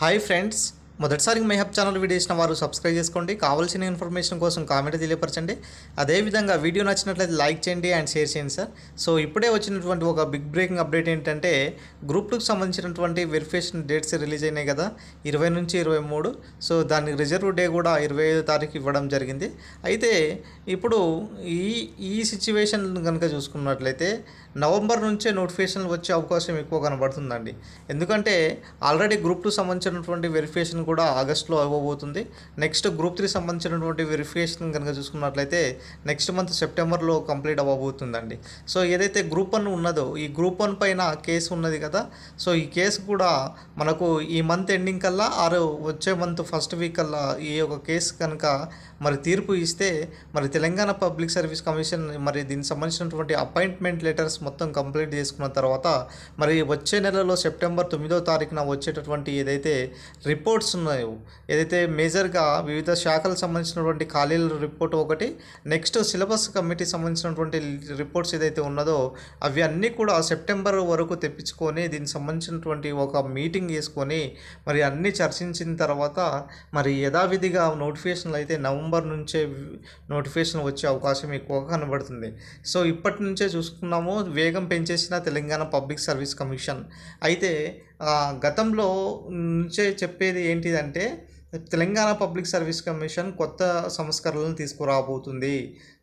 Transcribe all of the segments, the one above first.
Hi friends మొదటిసారి my channel video ఇచ్చిన వారు సబ్స్క్రైబ్ చేసుకోండి. కావాల్సిన ఇన్ఫర్మేషన్ కోసం కామెంట్ తెలియపరచండి. అదేవిధంగా వీడియో నచ్చినట్లయితే లైక్ చేయండి అండ్ షేర్ చేయండి సార్. సో ఇప్పుడే వచ్చినటువంటి ఒక బిగ్ బ్రేకింగ్ అప్డేట్ ఏంటంటే గ్రూప్ టూకి సంబంధించినటువంటి వెరిఫికేషన్ డేట్స్ రిలీజ్ అయినాయి కదా ఇరవై నుంచి ఇరవై మూడు. సో దానికి రిజర్వ్ డే కూడా ఇరవై ఐదో తారీఖు ఇవ్వడం జరిగింది. అయితే ఇప్పుడు ఈ ఈ సిచ్యువేషన్ కనుక చూసుకున్నట్లయితే నవంబర్ నుంచే నోటిఫికేషన్లు వచ్చే అవకాశం ఎక్కువ కనబడుతుందండి. ఎందుకంటే ఆల్రెడీ గ్రూప్ టూ సంబంధించినటువంటి వెరిఫికేషన్ కూడా ఆగస్ట్లో అవ్వబోతుంది. నెక్స్ట్ గ్రూప్ త్రీ సంబంధించినటువంటి వెరిఫికేషన్ కనుక చూసుకున్నట్లయితే నెక్స్ట్ మంత్ సెప్టెంబర్లో కంప్లీట్ అవ్వబోతుందండి. సో ఏదైతే గ్రూప్ వన్ ఉన్నదో ఈ గ్రూప్ వన్ పైన కేసు ఉన్నది కదా సో ఈ కేసు కూడా మనకు ఈ మంత్ ఎండింగ్ కల్లా ఆరు వచ్చే మంత్ ఫస్ట్ వీక్ కల్లా ఈ యొక్క కేసు కనుక మరి తీర్పు ఇస్తే మరి తెలంగాణ పబ్లిక్ సర్వీస్ కమిషన్ మరి దీనికి సంబంధించినటువంటి అపాయింట్మెంట్ లెటర్స్ మొత్తం కంప్లీట్ చేసుకున్న తర్వాత మరి వచ్చే నెలలో సెప్టెంబర్ తొమ్మిదో తారీఖున వచ్చేటటువంటి ఏదైతే రిపోర్ట్స్ వస్తున్నాయో. ఏదైతే మేజర్గా వివిధ శాఖలకు సంబంధించినటువంటి ఖాళీల రిపోర్ట్ ఒకటి నెక్స్ట్ సిలబస్ కమిటీ సంబంధించినటువంటి రిపోర్ట్స్ ఏదైతే ఉన్నదో అవి అన్నీ కూడా సెప్టెంబర్ వరకు తెప్పించుకొని దీనికి సంబంధించినటువంటి ఒక మీటింగ్ చేసుకొని మరి అన్నీ చర్చించిన తర్వాత మరి యథావిధిగా నోటిఫికేషన్లు అయితే నవంబర్ నుంచే నోటిఫికేషన్ వచ్చే అవకాశం ఎక్కువగా కనబడుతుంది. సో ఇప్పటి నుంచే చూసుకున్నాము వేగం పెంచేసిన తెలంగాణ పబ్లిక్ సర్వీస్ కమిషన్. అయితే గతంలో నుంచే చెప్పేది ఏంటిదంటే తెలంగాణ పబ్లిక్ సర్వీస్ కమిషన్ కొత్త సంస్కరణలను తీసుకురాబోతుంది.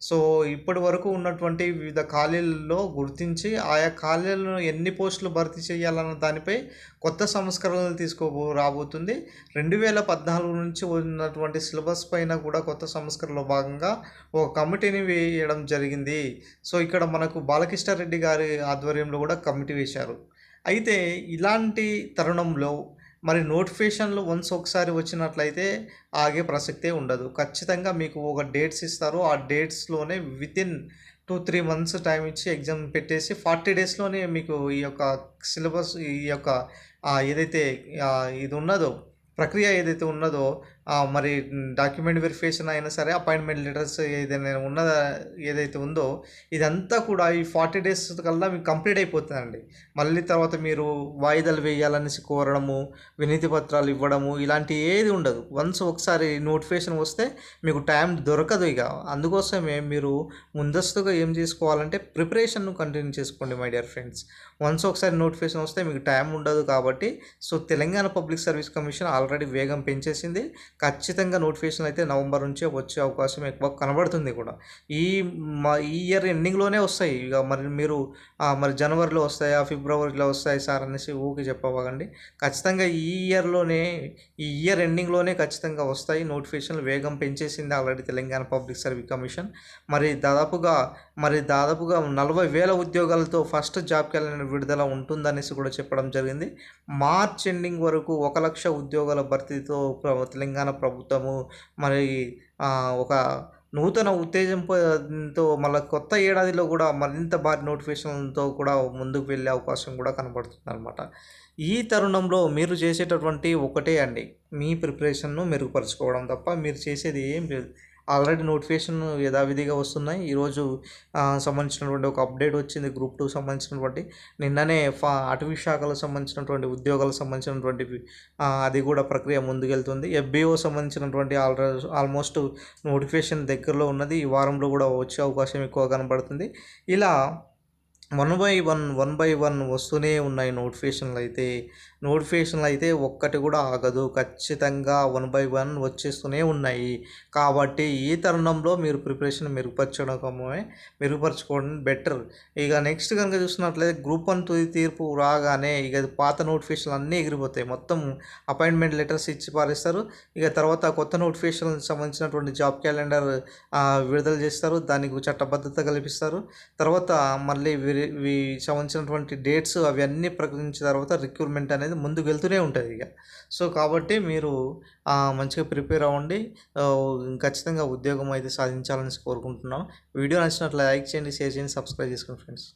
సో ఇప్పటి వరకు ఉన్నటువంటి వివిధ ఖాళీలలో గుర్తించి ఆయా ఖాళీలను ఎన్ని పోస్టులు భర్తీ చేయాలన్న దానిపై కొత్త సంస్కరణలు తీసుకో రాబోతుంది. రెండు వేల పద్నాలుగు నుంచి ఉన్నటువంటి సిలబస్ పైన కూడా కొత్త సంస్కరణలో భాగంగా ఒక కమిటీని వేయడం జరిగింది. సో ఇక్కడ మనకు బాలకృష్ణారెడ్డి గారి ఆధ్వర్యంలో కూడా కమిటీ వేశారు. అయితే ఇలాంటి తరుణంలో మరి నోటిఫికేషన్లు వన్స్ ఒకసారి వచ్చినట్లయితే ఆగే ప్రసక్తే ఉండదు. ఖచ్చితంగా మీకు ఒక డేట్స్ ఇస్తారు. ఆ డేట్స్లోనే within two three months time ఇచ్చి ఎగ్జామ్ పెట్టేసి ఫార్టీ డేస్లోనే మీకు ఈ యొక్క సిలబస్ ఈ యొక్క ఏదైతే ఇది ఉన్నదో ప్రక్రియ ఏదైతే ఉన్నదో మరి డాక్యుమెంట్ వెరిఫికేషన్ అయినా సరే అపాయింట్మెంట్ లెటర్స్ ఏదైనా ఉన్నదా ఏదైతే ఉందో ఇదంతా కూడా ఈ ఫార్టీ డేస్ కల్లా మీకు కంప్లీట్ అయిపోతుందండి. మళ్ళీ తర్వాత మీరు వాయిదాలు వేయాలనేసి కోరడము వినతి పత్రాలు ఇవ్వడము ఇలాంటి ఏది ఉండదు. వన్స్ ఒకసారి నోటిఫికేషన్ వస్తే మీకు టైం దొరకదు ఇక. అందుకోసమే మీరు ముందస్తుగా ఏం చేసుకోవాలంటే ప్రిపరేషన్ను కంటిన్యూ చేసుకోండి మై డియర్ ఫ్రెండ్స్. వన్స్ ఒకసారి నోటిఫికేషన్ వస్తే మీకు టైం ఉండదు కాబట్టి so Telangana public service commission already వేగం పెంచేసింది. ఖచ్చితంగా నోటిఫికేషన్ అయితే నవంబర్ నుంచే వచ్చే అవకాశం ఎక్కువ కనబడుతుంది కూడా. ఈ మా ఈ ఇయర్ ఎండింగ్లోనే వస్తాయి. ఇక మరి మీరు మరి జనవరిలో వస్తాయా ఫిబ్రవరిలో వస్తాయి సార్ అనేసి ఊకి చెప్పవకండి ఖచ్చితంగా ఈ ఇయర్లోనే ఈ ఇయర్ ఎండింగ్లోనే ఖచ్చితంగా వస్తాయి నోటిఫికేషన్లు. వేగం పెంచేసింది already Telangana public service commission. మరి దాదాపుగా మరి దాదాపుగా నలభై వేల ఉద్యోగాలతో ఫస్ట్ జాబ్ క్యాలెండర్ విడుదల ఉంటుందనేసి కూడా చెప్పడం జరిగింది. మార్చ్ ఎండింగ్ వరకు ఒక లక్ష ఉద్యోగాల భర్తీతో తెలంగాణ తెలంగాణ ప్రభుత్వము మరి ఒక నూతన ఉత్తేజంతో మళ్ళీ కొత్త ఏడాదిలో కూడా మరింత భారీ నోటిఫికేషన్తో కూడా ముందుకు వెళ్ళే అవకాశం కూడా కనబడుతుంది అనమాట ఈ తరుణంలో మీరు చేసేటటువంటి ఒకటే అండి. మీ ప్రిపరేషన్ను మెరుగుపరుచుకోవడం తప్ప మీరు చేసేది ఏం లేదు. ఆల్రెడీ నోటిఫికేషన్ యథావిధిగా వస్తున్నాయి. ఈరోజు సంబంధించినటువంటి ఒక అప్డేట్ వచ్చింది గ్రూప్ టూ సంబంధించినటువంటి. నిన్ననే ఫా అటవీ శాఖలకు సంబంధించినటువంటి ఉద్యోగాలకు సంబంధించినటువంటి అది కూడా ప్రక్రియ ముందుకెళ్తుంది. ఎఫ్బిఓ సంబంధించినటువంటి ఆల్ ఆల్మోస్ట్ నోటిఫికేషన్ దగ్గరలో ఉన్నది. ఈ వారంలో కూడా వచ్చే అవకాశం ఎక్కువ కనబడుతుంది. ఇలా one by one one by one వస్తూనే ఉన్నాయి నోటిఫికేషన్లు అయితే. నోటిఫికేషన్లు అయితే ఒక్కటి కూడా ఆగదు. ఖచ్చితంగా వన్ బై వన్ వచ్చేస్తూనే ఉన్నాయి. కాబట్టి ఈ తరుణంలో మీరు ప్రిపరేషన్ మెరుగుపరచడమే మెరుగుపరచుకోవడం బెటర్. ఇక నెక్స్ట్ కనుక చూసినట్లయితే గ్రూప్ వన్ తుది తీర్పు రాగానే ఇక పాత నోటిఫికేషన్లు అన్నీ ఎగిరిపోతాయి. మొత్తం అపాయింట్మెంట్ లెటర్స్ ఇచ్చి పారేస్తారు. ఇక తర్వాత కొత్త నోటిఫికేషన్ సంబంధించినటువంటి జాబ్ క్యాలెండర్ విడుదల చేస్తారు. దానికి చట్టబద్ధత కల్పిస్తారు. తర్వాత మళ్ళీ సంబంధించినటువంటి డేట్స్ అవన్నీ ప్రకటించిన తర్వాత రిక్రూట్మెంట్ అనేది ముందుకు వెళ్తూనే ఉంటుంది ఇక. సో కాబట్టి మీరు మంచిగా ప్రిపేర్ అవ్వండి. ఖచ్చితంగా ఉద్యోగం అయితే సాధించాలని కోరుకుంటున్నాం. వీడియో నచ్చినట్లు లైక్ చేయండి షేర్ చేయండి సబ్స్క్రైబ్ చేసుకోండి ఫ్రెండ్స్